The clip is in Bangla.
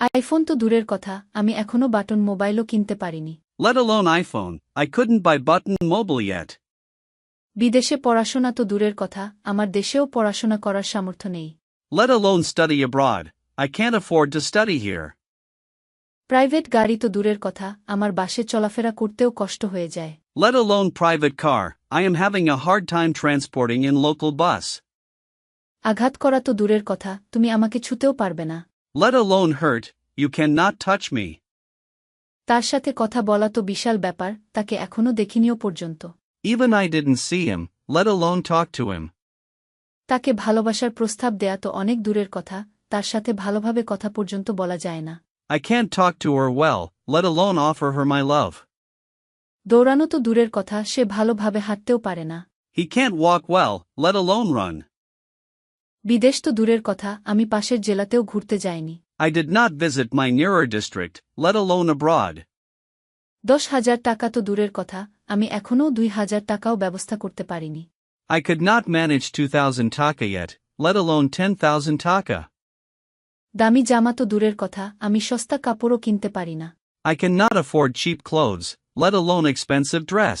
আইফোন তো দূরের কথা আমি এখনও বাটন মোবাইলও কিনতে পারিনি Let alone iPhone, I couldn't buy button mobile yet. বিদেশে পড়াশোনা তো দূরের কথা আমার দেশেও পড়াশোনা করার সামর্থ্য নেই Let alone study abroad, I can't afford to study here. Private গাড়ি তো দূরের কথা আমার বাসে চলাফেরা করতেও কষ্ট হয়ে যায় Let alone private car, I am having a hard time transporting in local bus. আঘাত করা তো দূরের কথা তুমি আমাকে ছুতেও পারবে না Let alone hurt, you cannot touch me. তার সাথে কথা বলা তো বিশাল ব্যাপার তাকে এখনও দেখিনিও পর্যন্ত Even I didn't see him, let alone talk to him. তাকে ভালোবাসার প্রস্তাব দেয়া তো অনেক দূরের কথা তার সাথে ভালোভাবে কথা পর্যন্ত বলা যায় না I can't talk to her well, let alone offer her my love. দৌড়ানো তো দূরের কথা সে ভালোভাবে হাঁটতেও পারে না He can't walk well, let alone run. বিদেশ তো দূরের কথা আমি পাশের জেলাতেও ঘুরতে যাইনি I did not visit my nearer district, let alone abroad. দশ হাজার টাকা তো দূরের কথা আমি এখনও দুই হাজার টাকাও ব্যবস্থা করতে পারিনি I could not manage 2000 taka yet, let alone 10,000 taka. দামি জামা তো দূরের কথা আমি সস্তা কাপড়ও কিনতে পারি না I cannot afford cheap clothes, let alone expensive dress.